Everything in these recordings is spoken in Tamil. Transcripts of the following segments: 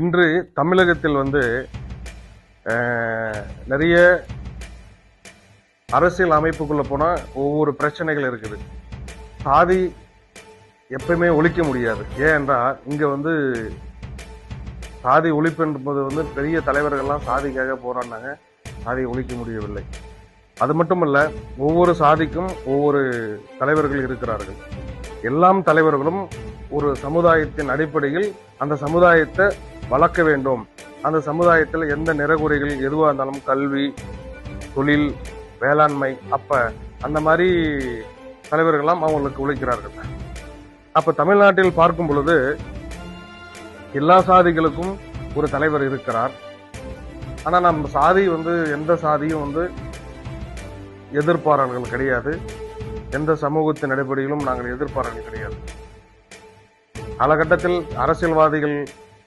இன்று தமிழகத்தில் வந்து நிறைய அரசியல் அமைப்புக்குள்ளே போனால் ஒவ்வொரு பிரச்சனைகள் இருக்குது. சாதி எப்பயுமே ஒழிக்க முடியாது. ஏனென்றால் இங்கே வந்து சாதி ஒழிப்பு என்பது வந்து பெரிய தலைவர்கள்லாம் சாதிக்காக போராடினாங்க. சாதியை ஒழிக்க முடியவில்லை. அது மட்டுமல்ல ஒவ்வொரு சாதிக்கும் ஒவ்வொரு தலைவர்கள் இருக்கிறார்கள். எல்லாம் தலைவர்களும் ஒரு சமுதாயத்தின் அடிப்படையில் அந்த சமுதாயத்தை வளர்க்க வேண்டும். அந்த சமுதாயத்தில் எந்த நிறகுறைகள் எதுவாக இருந்தாலும் கல்வி தொழில் வேளாண்மை அப்ப அந்த மாதிரி தலைவர்கள்லாம் அவங்களுக்கு உழைக்கிறார்கள். அப்போ தமிழ்நாட்டில் பார்க்கும் பொழுது எல்லா சாதிகளுக்கும் ஒரு தலைவர் இருக்கிறார். ஆனால் நம்ம சாதி வந்து எந்த சாதியும் வந்து எதிர்ப்பாளர்கள் கிடையாது. எந்த சமூகத்தின் அடிப்படையிலும் நாங்கள் எதிர்ப்பாளர்கள் கிடையாது. காலகட்டத்தில் அரசியல்வாதிகள்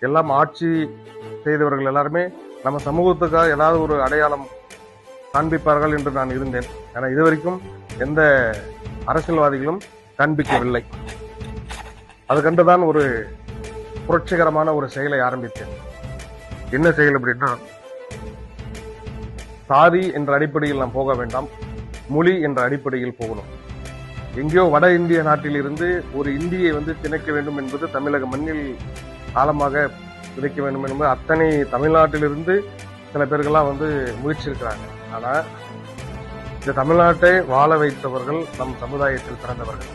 எல்லாம் ஆட்சி செய்தவர்கள் எல்லாருமே நம்ம சமூகத்துக்காக ஏதாவது ஒரு அடையாளம் காண்பிப்பார்கள் என்று நான் இருந்தேன். ஏன்னா இதுவரைக்கும் எந்த அரசியல்வாதிகளும் காண்பிக்கவில்லை. அது கண்டுதான் ஒரு புரட்சிகரமான ஒரு செயலை ஆரம்பித்தேன். என்ன செயல் அப்படின்னா சாதி என்ற அடிப்படையில் நாம் போக வேண்டாம் மொழி என்ற அடிப்படையில் போகணும். எங்கேயோ வட இந்திய நாட்டில் இருந்து ஒரு இந்தியை வந்து திணைக்க வேண்டும் என்பது தமிழக மண்ணில் காலமாக விதைக்க வேண்டும் என்பது அத்தனை தமிழ்நாட்டிலிருந்து சில பேர்கள்லாம் வந்து முயற்சி இருக்கிறாங்க இந்த தமிழ்நாட்டை வாழ வைத்தவர்கள் நம் சமுதாயத்தில் பிறந்தவர்கள்.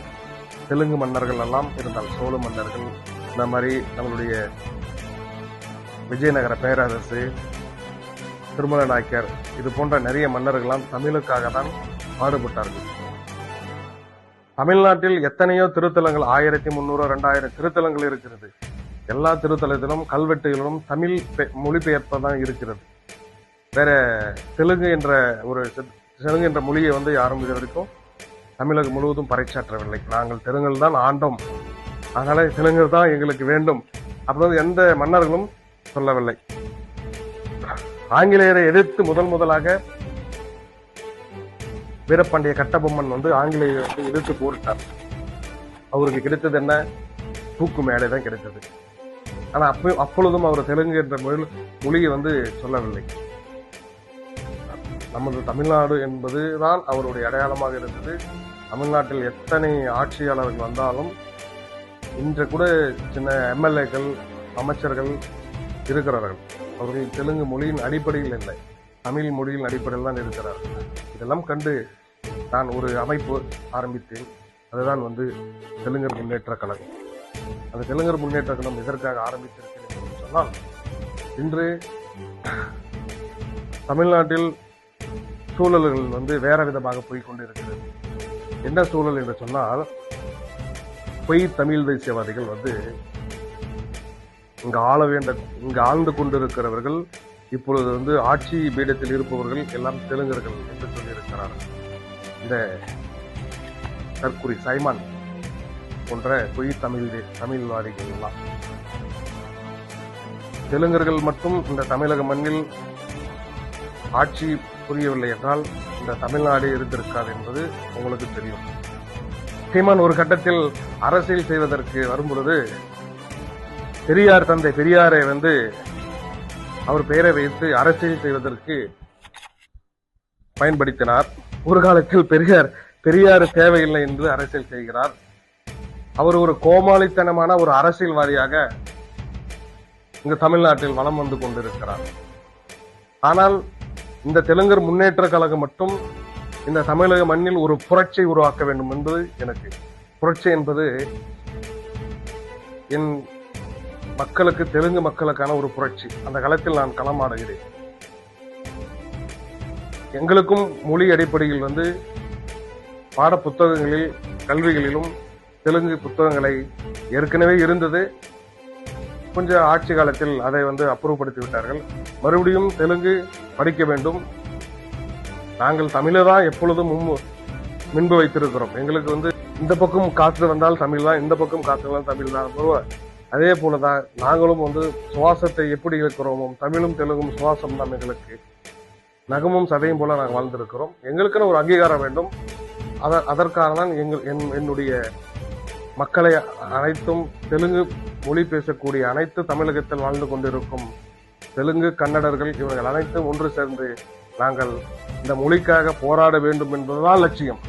தெலுங்கு மன்னர்கள் எல்லாம் இருந்தால் சோழ மன்னர்கள் இந்த மாதிரி நம்மளுடைய விஜயநகர பேரரசு திருமல நாயக்கர் இது போன்ற நிறைய மன்னர்கள்லாம் தமிழுக்காக தான் பாடுபட்டார்கள். தமிழ்நாட்டில் எத்தனையோ திருத்தலங்கள் ஆயிரத்தி முன்னூறு ரெண்டாயிரம் திருத்தலங்கள் இருக்கிறது. எல்லா திருத்தலத்திலும் கல்வெட்டுகளிலும் தமிழ் பெ- மொழிபெயர்ப்பதான் இருக்கிறது. வேற தெலுங்கு என்ற ஒரு தெலுங்கு என்ற மொழியை வந்து யாரும் இது வரைக்கும் தமிழகம் முழுவதும் பறைச்சாற்றவில்லை நாங்கள் தெலுங்கில் தான் ஆண்டோம். அதனால தெலுங்கு தான் எங்களுக்கு வேண்டும். அப்படின்னு எந்த மன்னர்களும் சொல்லவில்லை. ஆங்கிலேயரை எதிர்த்து முதல் முதலாக வீரபாண்டிய கட்டபொம்மன் வந்து ஆங்கிலேயரை வந்து எதிர்த்து போரிட்டார். அவருக்கு கிடைத்தது என்ன? தூக்கு மேடை தான் கிடைத்தது. ஆனால் அப்போ அப்பொழுதும் அவர் தெலுங்கு என்ற மொழி மொழியை வந்து சொல்லவில்லை. நமது தமிழ்நாடு என்பது தான் அவருடைய அடையாளமாக இருந்தது. தமிழ்நாட்டில் எத்தனை ஆட்சியாளர்கள் வந்தாலும் இன்று கூட சின்ன எம்எல்ஏக்கள் அமைச்சர்கள் இருக்கிறார்கள். அவர்கள் தெலுங்கு மொழியின் அடிப்படையில் இல்லை. தமிழ் மொழியின் அடிப்படையில் தான் இருக்கிறார்கள். இதெல்லாம் கண்டு நான் ஒரு அமைப்பு ஆரம்பித்தேன். அதுதான் வந்து தெலுங்கர் முன்னேற்ற கழகம். அந்த தெலுங்கர் முன்னேற்ற கழகம் எதற்காக ஆரம்பித்திருக்கிறேன் என்று சொன்னால் இன்று தமிழ்நாட்டில் சூழல்கள் வந்து வேற விதமாக போய்கொண்டிருக்கிறது. என்ன சூழல் என்று சொன்னால் பொய் தமிழ் தேசியவாதிகள் வந்து இங்கு ஆள வேண்ட இங்கு ஆழ்ந்து கொண்டிருக்கிறவர்கள் இப்பொழுது வந்து ஆட்சி பீடத்தில் இருப்பவர்கள் எல்லாம் தெலுங்கர்கள் என்று சொல்லியிருக்கிறார்கள். இந்த தற்குறி சைமான் போன்ற பொய் தமிழ் தமிழ்வாதிகள் எல்லாம். தெலுங்கர்கள் மட்டும் இந்த தமிழக மண்ணில் ஆட்சி புரியவில்லை என்றால் இந்த தமிழ்நாடு இருந்திருக்காது என்பது உங்களுக்கு தெரியும். சீமான் ஒரு கட்டத்தில் அரசியல் செய்வதற்கு வரும்பொழுது பெரியார் தந்தை பெரியாரை வந்து அவர் பெயரை வைத்து அரசியல் செய்வதற்கு பயன்படுத்தினார். ஒரு காலத்தில் பெரியார் பெரியார் தேவையில்லை என்று அரசியல் செய்கிறார். அவர் ஒரு கோமாளித்தனமான ஒரு அரசியல்வாதியாக இங்கு தமிழ்நாட்டில் வலம் வந்து கொண்டிருக்கிறார். ஆனால் இந்த தெலுங்கர் முன்னேற்ற கழகம் மட்டும் இந்த தமிழக மண்ணில் ஒரு புரட்சியை உருவாக்க வேண்டும் என்பது எனக்கு புரட்சி என்பது என் மக்களுக்கு தெலுங்கு மக்களுக்கான ஒரு புரட்சி. அந்த களத்தில் நான் களமாடுகிறேன் எங்களுக்கும் மொழி அடிப்படையில் வந்து பாட புத்தகங்களில் கல்விகளிலும் தெலுங்கு புத்தகங்களை ஏற்கனவே இருந்தது. கொஞ்சம் ஆட்சி காலத்தில் அதை வந்து அப்புறப்படுத்தி விட்டார்கள் மறுபடியும் தெலுங்கு படிக்க வேண்டும். நாங்கள் தமிழை தான் எப்பொழுதும் முன்பு வைத்திருக்கிறோம். எங்களுக்கு வந்து இந்த பக்கம் காற்று வந்தால் தமிழ் தான் இந்த பக்கம் காற்று வந்தால் தமிழ் தான். அதே போல தான் நாங்களும் வந்து சுவாசத்தை எப்படி இருக்கிறோமோ தமிழும் தெலுங்கும் சுவாசம் தான் எங்களுக்கு. நகமும் சதையும் போல நாங்கள் வாழ்ந்திருக்கிறோம். எங்களுக்குன்னு ஒரு அங்கீகாரம் வேண்டும். அத அதற்காக தான் எங்கள் என் என்னுடைய மக்களை அனைத்தும் தெலுங்கு மொழி பேசக்கூடிய அனைத்து தமிழகத்தில் வாழ்ந்து கொண்டிருக்கும் தெலுங்கு கன்னடர்கள் இவர்கள் அனைத்தும் ஒன்று சேர்ந்து நாங்கள் இந்த மொழிக்காக போராட வேண்டும் என்பதுதான் லட்சியம்.